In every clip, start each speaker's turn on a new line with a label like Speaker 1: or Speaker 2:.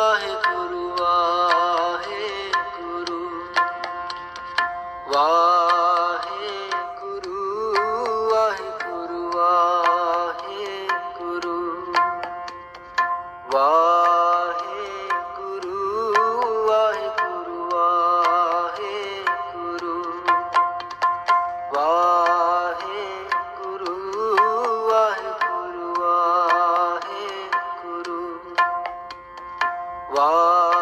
Speaker 1: go ahead. 啊。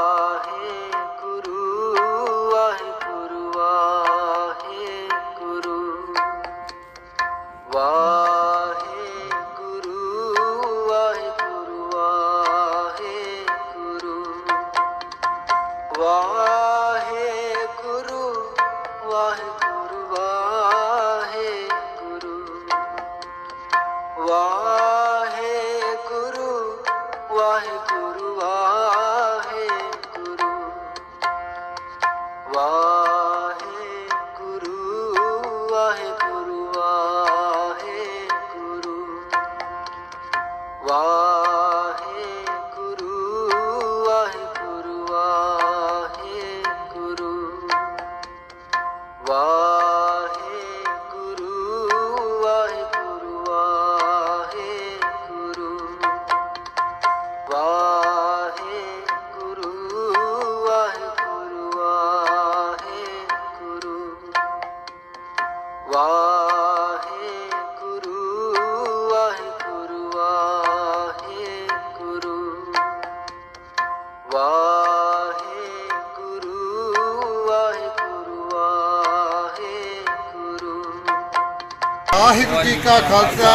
Speaker 1: Waheguru
Speaker 2: ji ਕਾ ਖਾਲਸਾ,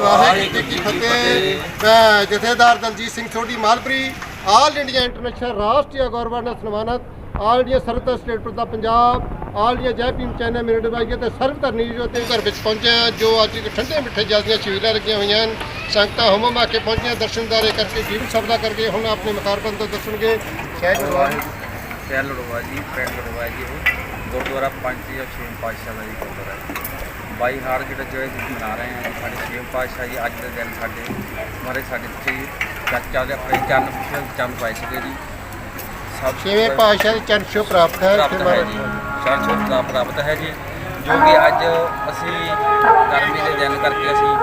Speaker 2: ਵਾਹਿਗੁਰੂ ਜੀ ਕੀ ਫਤਿਹ। ਮੈਂ ਜਥੇਦਾਰ ਦਲਜੀਤ ਸਿੰਘ ਥੋੜੀ ਮਾਲਪਰੀ, ਆਲ ਇੰਡੀਆ ਇੰਟਰਨੈਸ਼ਨਲ ਰਾਸ਼ਟਰੀ ਗੌਰਵ ਨਾਲ ਸਨਮਾਨਿਤ, ਆਲ ਇੰਡੀਆ ਸਰਵਿਸ ਸਟੇਟ ਪ੍ਰਧਾਨ ਪੰਜਾਬ ਆਲ ਇੰਡੀਆ ਜੈ ਭੀਮ ਚੈਨਲ ਮੇਰੇ ਡਿਵਾਈਸ ਤੇ ਸਰਵ ਨਿਊਜ਼ ਤੇ ਘਰ ਵਿੱਚ ਪਹੁੰਚੇ ਹਾਂ, ਜੋ ਅੱਜ ਇੱਕ ਠੰਡੇ ਮਿੱਠੇ ਜਲ ਦੀਆਂ ਛਬੀਲਾਂ ਲੱਗੀਆਂ ਹੋਈਆਂ ਹਨ। ਸੰਗਤਾਂ ਹਮੋ ਮਾ ਕੇ ਪਹੁੰਚੀਆਂ ਦਰਸ਼ਨਦਾਰੇ ਕਰਕੇ ਜੀਵਨ ਸਬਦਾ ਕਰਕੇ ਹੁਣ ਆਪਣੇ ਮਕਾਰਬੰਦ ਤੋਂ ਦੱਸਣਗੇ। ਸ਼ਹਿਰ ਗੁਰਦੁਆਰਾ
Speaker 3: ਸ਼ਹਿਰ ਲੜਵਾ ਜੀ ਪਿੰਡ ਲੜਵਾ ਜੀ ਗੁਰਦੁਆਰਾ ਪੰਜ ਜਾਂ ਛੇ ਪਾਤਸ਼ਾਹ ਦਾ ਜੀ ਗੁਰਦੁਆਰਾ। ਬਾਈ ਹਾਰ ਜਿਹੜਾ ਜੋ ਇਹ ਅਸੀਂ ਮਨਾ ਰਹੇ ਹਾਂ ਸਾਡੇ ਛੇ ਪਾਤਸ਼ਾਹ ਜੀ ਅੱਜ ਦੇ ਦਿਨ ਸਾਡੇ ਮਾਰੇ ਸਾਡੇ ਤੇ ਚਾਚਾ ਦੇ ਆਪਣੇ ਚੰਨ ਪਿਛੇ ਚੰਨ ਪਾਏ ਸੀਗੇ ਜੀ। ਸਭ
Speaker 2: ਛੇਵੇਂ ਪਾਤਸ਼ਾਹ ਦੇ ਚਰਨ ਛੋਹ ਪ੍ਰਾਪਤ ਹੈ
Speaker 3: ਪ੍ਰਾਪਤ ਹੈ ਜੀ। ਛੋਹ ਦਾ ਪ੍ਰਾਪਤ ਹੈ ਜੀ ਜੋ ਕਿ ਅੱਜ ਅਸੀਂ ਗਰਮੀ ਦੇ ਦਿਨ ਕਰਕੇ ਅਸੀਂ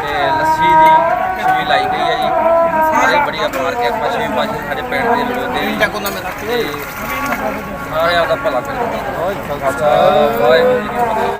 Speaker 3: ਤੇ ਲੱਸੀ ਦੀ ਛਬੀ ਲਾਈ ਗਈ ਹੈ ਜੀ। ਸਾਰੇ ਬੜੀਆ ਮਾਰ ਕੇ ਆਪਾਂ ਛੇ ਪਾਤਸ਼ਾਹ ਸਾਡੇ ਪਿੰਡ ਦੇ ਲੋਕ ਤੇ ਸਾਰਿਆਂ ਦਾ ਭਲਾ ਕਰੇ। ਵਾਹਿਗੁਰੂ ਜੀ ਕੀ ਫਤਿਹ।